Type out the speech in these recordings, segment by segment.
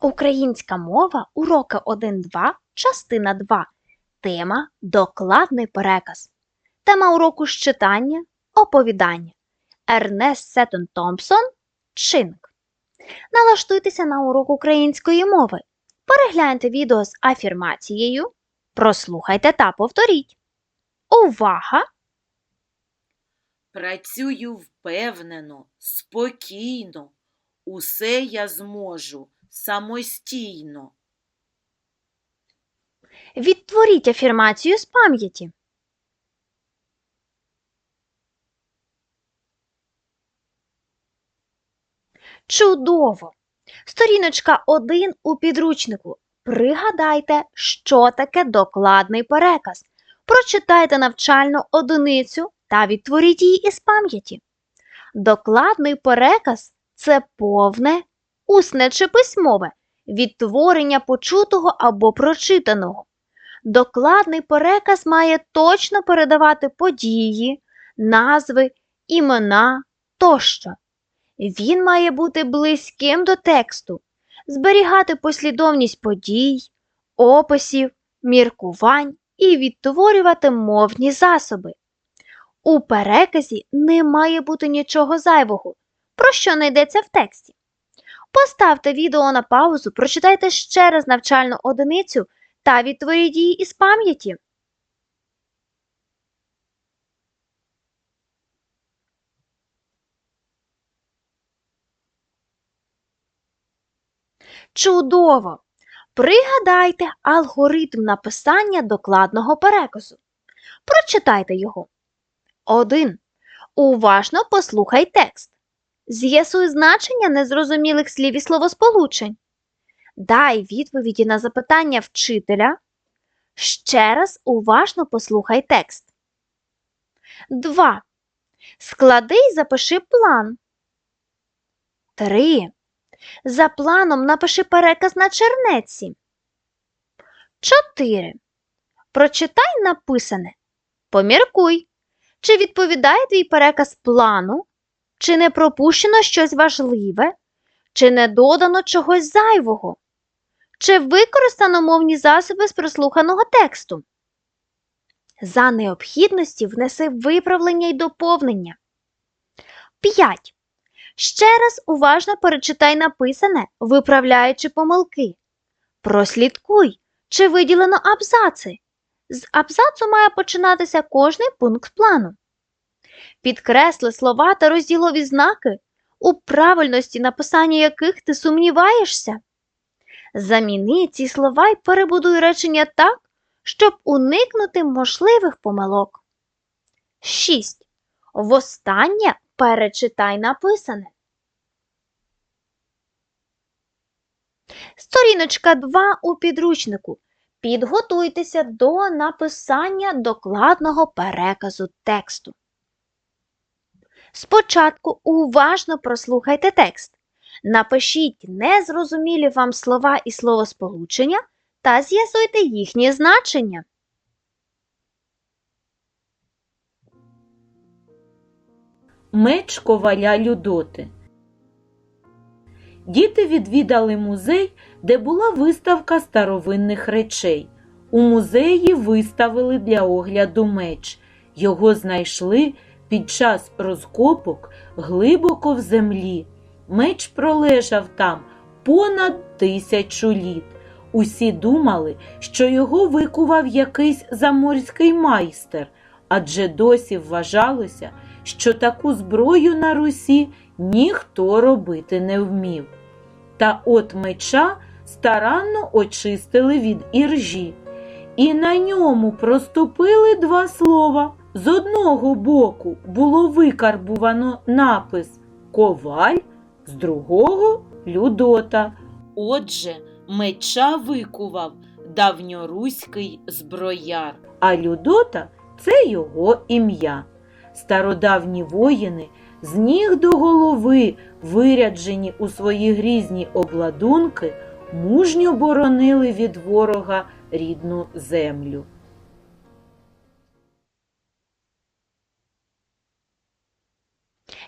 Українська мова, уроки 1-2, частина 2. Тема Докладний переказ. Тема уроку з читання, оповідання. Ернест Сеттон Томпсон Чинк. Налаштуйтеся на урок української мови. Перегляньте відео з афірмацією. Прослухайте та повторіть. Увага! Працюю впевнено, спокійно. Усе я зможу самостійно. Відтворіть афірмацію з пам'яті. Чудово! Сторіночка 1 у підручнику. Пригадайте, що таке докладний переказ. Прочитайте навчальну одиницю та відтворіть її із пам'яті. Докладний переказ це повне, усне чи письмове відтворення почутого або прочитаного. Докладний переказ має точно передавати події, назви, імена тощо. Він має бути близьким до тексту, зберігати послідовність подій, описів, міркувань і відтворювати мовні засоби. У переказі не має бути нічого зайвого, про що не йдеться в тексті. Поставте відео на паузу, прочитайте ще раз навчальну одиницю та відтворіть її із пам'яті. Чудово! Пригадайте алгоритм написання докладного переказу. Прочитайте його. 1. Уважно послухай текст. З'ясуй значення незрозумілих слів і словосполучень. Дай відповіді на запитання вчителя. Ще раз уважно послухай текст. 2. Склади й запиши план. 3. За планом напиши переказ на чернеці. 4. Прочитай написане. Поміркуй. Чи відповідає твій переказ плану? Чи не пропущено щось важливе? Чи не додано чогось зайвого? Чи використано мовні засоби з прослуханого тексту? За необхідності внеси виправлення й доповнення. 5. Ще раз уважно перечитай написане, виправляючи помилки. Прослідкуй, чи виділено абзаци. З абзацу має починатися кожний пункт плану. Підкресли слова та розділові знаки, у правильності написання яких ти сумніваєшся. Заміни ці слова й перебудуй речення так, щоб уникнути можливих помилок. 6. Востаннє перечитай написане. Сторіночка 2 у підручнику. Підготуйтеся до написання докладного переказу тексту. Спочатку уважно прослухайте текст. Напишіть незрозумілі вам слова і словосполучення та з'ясуйте їхнє значення. Меч коваля Людоти. Діти відвідали музей, де була виставка старовинних речей. У музеї виставили для огляду меч. Його знайшли під час розкопок глибоко в землі. Меч пролежав там понад тисячу літ. Усі думали, що його викував якийсь заморський майстер, адже досі вважалося, що таку зброю на Русі ніхто робити не вмів. Та от меча старанно очистили від іржі, і на ньому проступили два слова. З одного боку було викарбувано напис Коваль, з другого Людота. Отже, меча викував давньоруський зброяр, а Людота це його ім'я. Стародавні воїни з ніг до голови, виряджені у свої грізні обладунки, мужньо боронили від ворога рідну землю.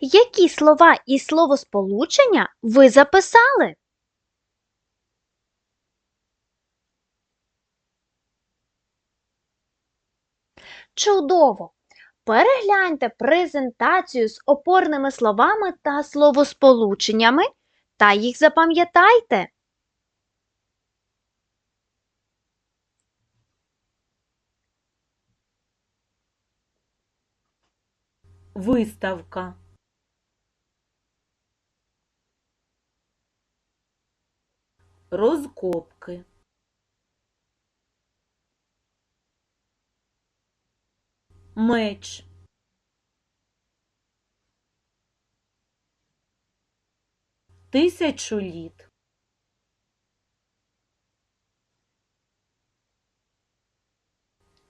які слова і словосполучення ви записали? Чудово! Перегляньте презентацію з опорними словами та словосполученнями та їх запам'ятайте. Виставка Розкопки. Меч. Тисячу літ.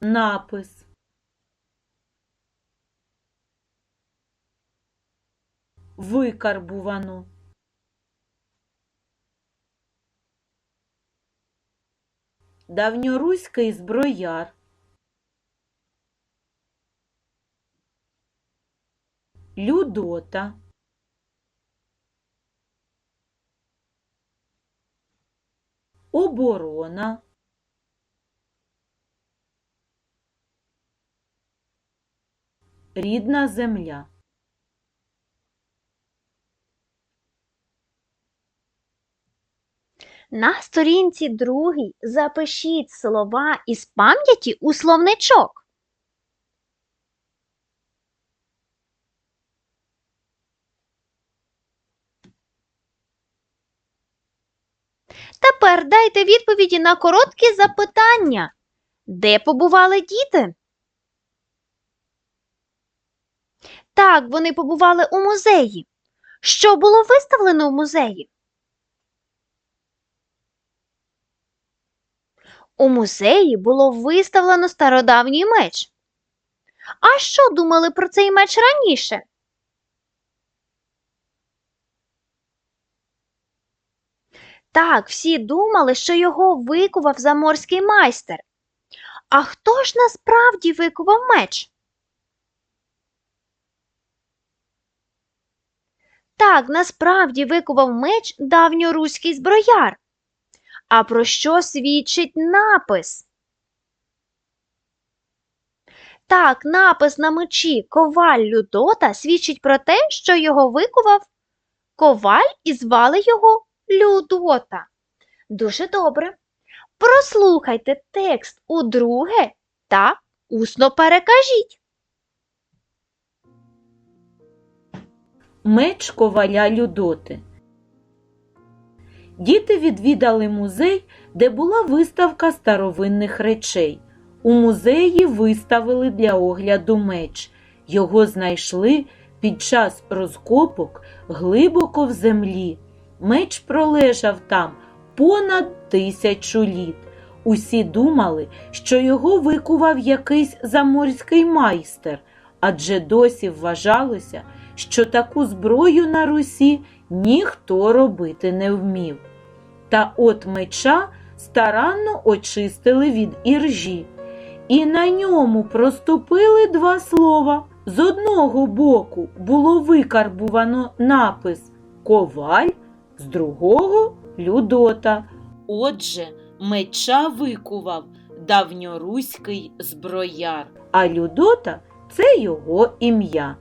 Напис. Викарбувано. Давньоруський зброяр. Людота. Оборона. Рідна земля. На сторінці другій запишіть слова із пам'яті у словничок. Тепер дайте відповіді на короткі запитання. Де побували діти? Так, вони побували у музеї. Що було виставлено в музеї? У музеї було виставлено стародавній меч. А що думали про цей меч раніше? Так, всі думали, що його викував заморський майстер. А хто ж насправді викував меч? Так, насправді викував меч давньоруський зброяр. А про що свідчить напис? Так, напис на мечі коваль Людота свідчить про те, що його викував коваль і звали його Людота. Дуже добре. Прослухайте текст удруге та усно перекажіть. Меч коваля Людоти. Діти відвідали музей, де була виставка старовинних речей. У музеї виставили для огляду меч. Його знайшли під час розкопок глибоко в землі. Меч пролежав там понад тисячу літ. Усі думали, що його викував якийсь заморський майстер, адже досі вважалося, що таку зброю на Русі ніхто робити не вмів. Та от меча старанно очистили від іржі, і на ньому проступили два слова. З одного боку було викарбувано напис Коваль, з другого Людота. Отже, меча викував давньоруський зброяр, а Людота це його ім'я.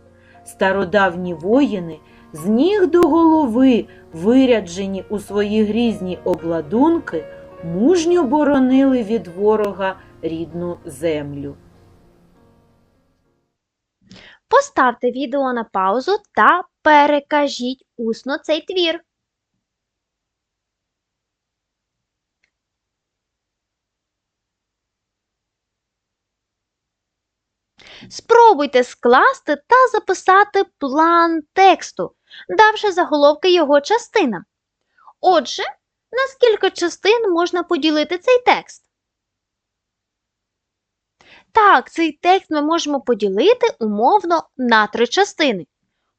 Стародавні воїни з ніг до голови, виряджені у свої грізні обладунки, мужньо боронили від ворога рідну землю. Поставте відео на паузу та перекажіть усно цей твір. Спробуйте скласти та записати план тексту, давши заголовки його частинам. Отже, на скільки частин можна поділити цей текст? Так, цей текст ми можемо поділити умовно на три частини.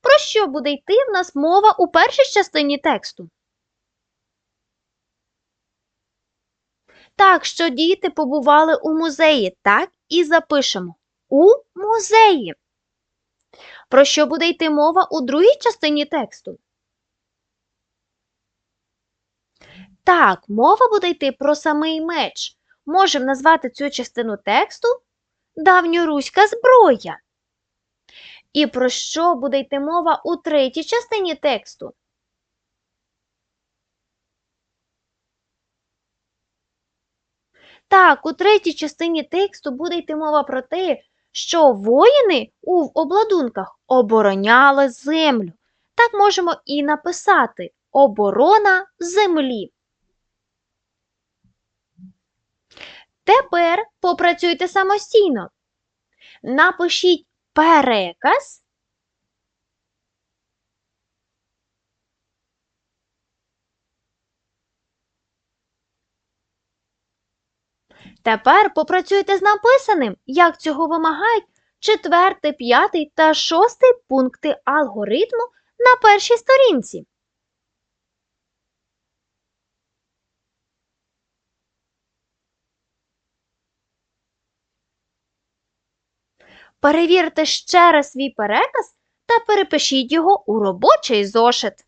Про що буде йти в нас мова у першій частині тексту? Так, що діти побували у музеї, так і запишемо. У музеї. Про що буде йти мова у другій частині тексту? Так, мова буде йти про самий меч. Можемо назвати цю частину тексту давньоруська зброя? І про що буде йти мова у третій частині тексту? Так, у третій частині тексту буде йти мова про те, що воїни у обладунках обороняли землю. Так можемо і написати оборона землі. Тепер попрацюйте самостійно. Напишіть переказ. Тепер попрацюйте з написаним, як цього вимагають четвертий, п'ятий та шостий пункти алгоритму на першій сторінці. Перевірте ще раз свій переказ та перепишіть його у робочий зошит.